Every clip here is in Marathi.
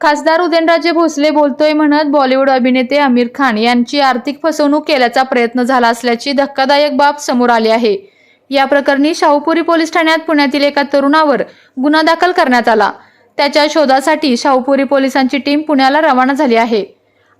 खासदार उदयनराजे भोसले बोलतोय म्हणत बॉलिवूड अभिनेते आमिर खान यांची आर्थिक फसवणूक केल्याचा प्रयत्न झाला असल्याची धक्कादायक बाब समोर आली आहे. या प्रकरणी शाहूपुरी पोलीस ठाण्यात पुण्यातील एका तरुणावर गुन्हा दाखल करण्यात आला. त्याच्या शोधासाठी शाहूपुरी पोलिसांची टीम पुण्याला रवाना झाली आहे.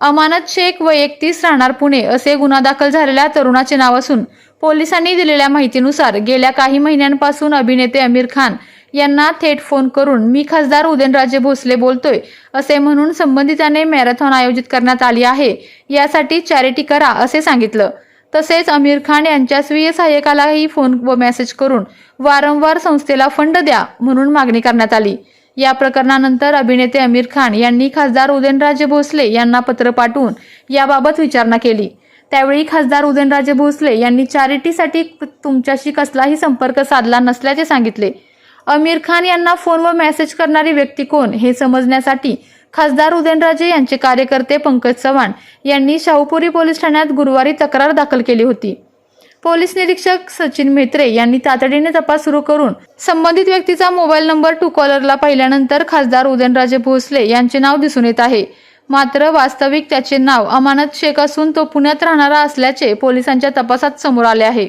अमानत शेख व एकतीस राहणार पुणे असे गुन्हा दाखल झालेल्या तरुणाचे नाव असून पोलिसांनी दिलेल्या माहितीनुसार गेल्या काही महिन्यांपासून अभिनेते आमिर खान यांना थेट फोन करून मी खासदार उदयनराजे भोसले बोलतोय असे म्हणून संबंधिताने मॅरेथॉन आयोजित करण्यात आली आहे यासाठी चॅरिटी करा असे सांगितलं. तसेच आमिर खान यांच्या स्वीय सहाय्यकालाही फोन व मेसेज करून वारंवार संस्थेला फंड द्या म्हणून मागणी करण्यात आली. या प्रकरणानंतर अभिनेते आमिर खान यांनी खासदार उदयनराजे भोसले यांना पत्र पाठवून याबाबत विचारणा केली. त्यावेळी खासदार उदयनराजे भोसले यांनी चॅरिटीसाठी तुमच्याशी कसलाही संपर्क साधला नसल्याचे सांगितले. आमिर खान यांना फोन व मेसेज करणारी व्यक्ती कोण हे समजण्यासाठी खासदार उदयनराजे यांचे कार्यकर्ते पंकज चव्हाण यांनी शाहूपुरी पोलीस ठाण्यात गुरुवारी तक्रार दाखल केली होती. पोलीस निरीक्षक सचिन मेत्रे यांनी तातडीने तपास सुरू करून संबंधित व्यक्तीचा मोबाईल नंबर टू कॉलरला पाहिल्यानंतर खासदार उदयनराजे भोसले यांचे नाव दिसून येत आहे. मात्र वास्तविक त्याचे नाव अमानत शेख असून तो पुण्यात राहणारा असल्याचे पोलिसांच्या तपासात समोर आले आहे.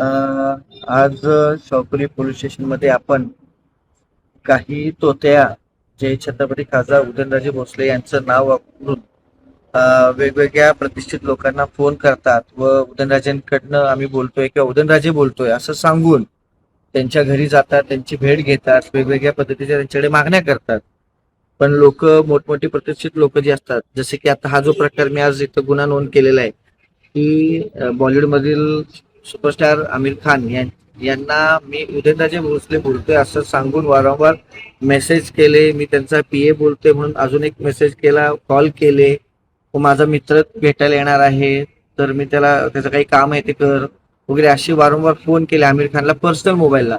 आज शाहपुरी पोलीस स्टेशनमध्ये आपण काही तोत्या जे छत्रपती खासदार उदयनराजे भोसले यांचं नाव वापरून वेगवेगळ्या प्रतिष्ठित लोकांना फोन करतात व उदयनराजेंकडनं आम्ही बोलतोय किंवा उदयनराजे बोलतोय असं सांगून त्यांच्या घरी जातात त्यांची भेट घेतात वेगवेगळ्या पद्धतीच्या त्यांच्याकडे मागण्या करतात. पण लोक मोठमोठी प्रतिष्ठित लोक जी असतात जसे की आता हा जो प्रकार मी आज इथं गुन्हा नोंद केलेला आहे की बॉलिवूडमधील सुपरस्टार आमिर खान यां- यांना मी उदयनराजे भोसले बोलतोय असं सांगून वारंवार मेसेज केले. मी त्यांचा पी ए बोलतोय म्हणून अजून एक मेसेज केला कॉल केले. माझा मित्र भेटायला येणार आहे तर मी त्याला त्याचं काही काम आहे ते कर वगैरे असे वारंवार फोन केले आमिर खानला पर्सनल मोबाईलला.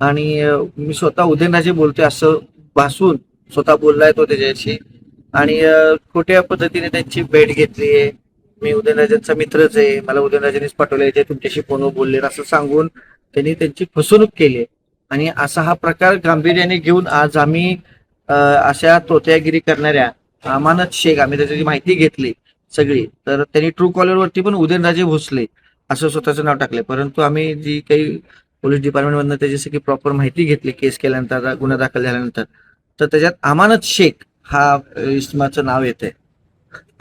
आणि मी स्वतः उदयनराजे बोलतोय असं भासून स्वतः बोललाय तो त्याच्याशी. आणि अं, खोट्या पद्धतीने त्यांची भेट घेतली आहे मी उदयनराजांचा मित्रच आहे. मला उदयनराजांनीच पाठवले जे तुमच्याशी फोनवर बोलले असं सांगून त्यांनी त्यांची फसवणूक केली आणि असा हा प्रकार गांभीर्याने घेऊन आज आम्ही अशा तोत्यागिरी करणाऱ्या अमानत शेख आम्ही त्याची माहिती घेतली सगळी. तर त्यांनी ट्रू कॉलरवरती पण उदयनराजे भोसले असं स्वतःचं नाव टाकले परंतु आम्ही जी काही पोलीस डिपार्टमेंटमधनं त्याची सगळी प्रॉपर माहिती घेतली केस केल्यानंतर गुन्हा दाखल झाल्यानंतर तर त्याच्यात अमानत शेख हा इस्माचं नाव येते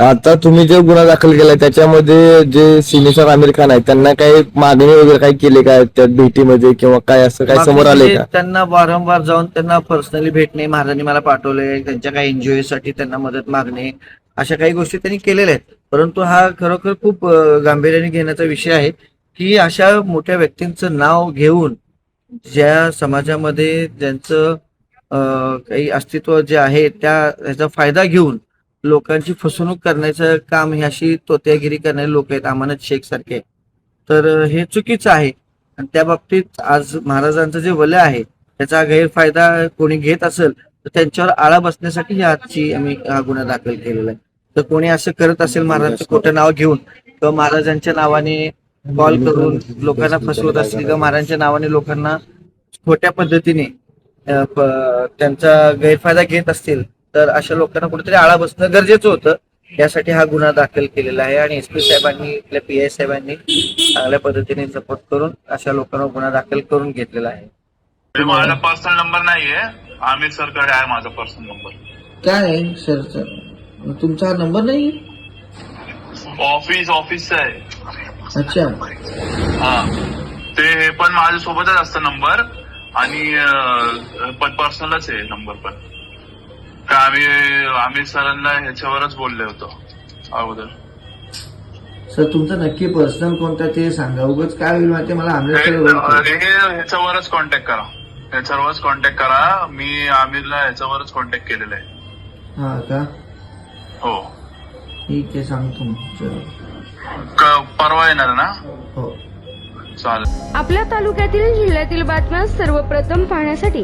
आता तुम्ही जे गुन्हा दाखल केलाय त्याच्यामध्ये जे सिनेसर आमिर खान आहेत त्यांना काही मागणी वगैरे काही केली काय त्या भेटीमध्ये किंवा काय असं काय समोर आले बाकी का? त्यांना वारंवार जाऊन त्यांना पर्सनली भेटणे महाराजांनी मला पाठवले त्यांच्या काही एनजीओ साठी त्यांना मदत मागणे अशा काही गोष्टी त्यांनी केलेल्या आहेत. परंतु हा खरोखर खूप गांभीर्याने घेण्याचा विषय आहे की अशा मोठ्या व्यक्तींचं नाव घेऊन ज्या समाजामध्ये ज्यांचं काही अस्तित्व जे आहे त्या ह्याचा फायदा घेऊन लोकांची फसवणूक करण्याचं काम हे अशी तोत्यागिरी करणारे लोक आहेत अमानत शेख सारखे तर हे चुकीचं आहे. आणि त्या बाबतीत आज महाराजांचं जे वलय आहे त्याचा गैरफायदा कोणी घेत असेल तर त्यांच्यावर आळा बसण्यासाठी ही आजची आम्ही हा गुन्हा दाखल केलेला आहे. तर कोणी असं करत असेल महाराजांचं खोटं नाव घेऊन किंवा महाराजांच्या नावाने कॉल करून लोकांना फसवत असतील किंवा महाराजांच्या नावाने लोकांना खोट्या पद्धतीने त्यांचा गैरफायदा घेत असतील तर अशा लोकांना कुठेतरी आळा बसणं गरजेचं होतं. यासाठी हा गुन्हा दाखल केलेला आहे आणि एस पी साहेबांनी आपल्या पी आय साहेबांनी चांगल्या पद्धतीने सपोर्ट करून अशा लोकांवर गुन्हा दाखल करून घेतलेला आहे. माझा पर्सनल नंबर नाहीये. आमिर सरकडे आहे माझा पर्सनल नंबर काय आहे सर सर तुमचा हा नंबर नाही? ऑफिस ऑफिसचा आहे. अच्छा. हा. ते पण माझ्यासोबतच असतं नंबर आणि पण पर्सनलच आहे नंबर पण. आम्ही आमिर सरांना ह्याच्यावरच बोलले होतो अगोदर. सर तुमचं नक्की पर्सनल कोणता ते सांगा. उगाच काय होईल माहिती मला हे आमच्याकडे हे ह्याच्यावरच कॉन्टॅक्ट करा. ह्याच्यावरच कॉन्टॅक्ट करा. मी आमिरला ह्याच्यावरच कॉन्टॅक्ट केलेला आहे. हा का? हो. ठीक आहे सांगतो मग. चलो. क- परवा येणार ना? हो. चालेल. आपल्या तालुक्यातील जिल्ह्यातील बातम्या सर्वप्रथम पाहण्यासाठी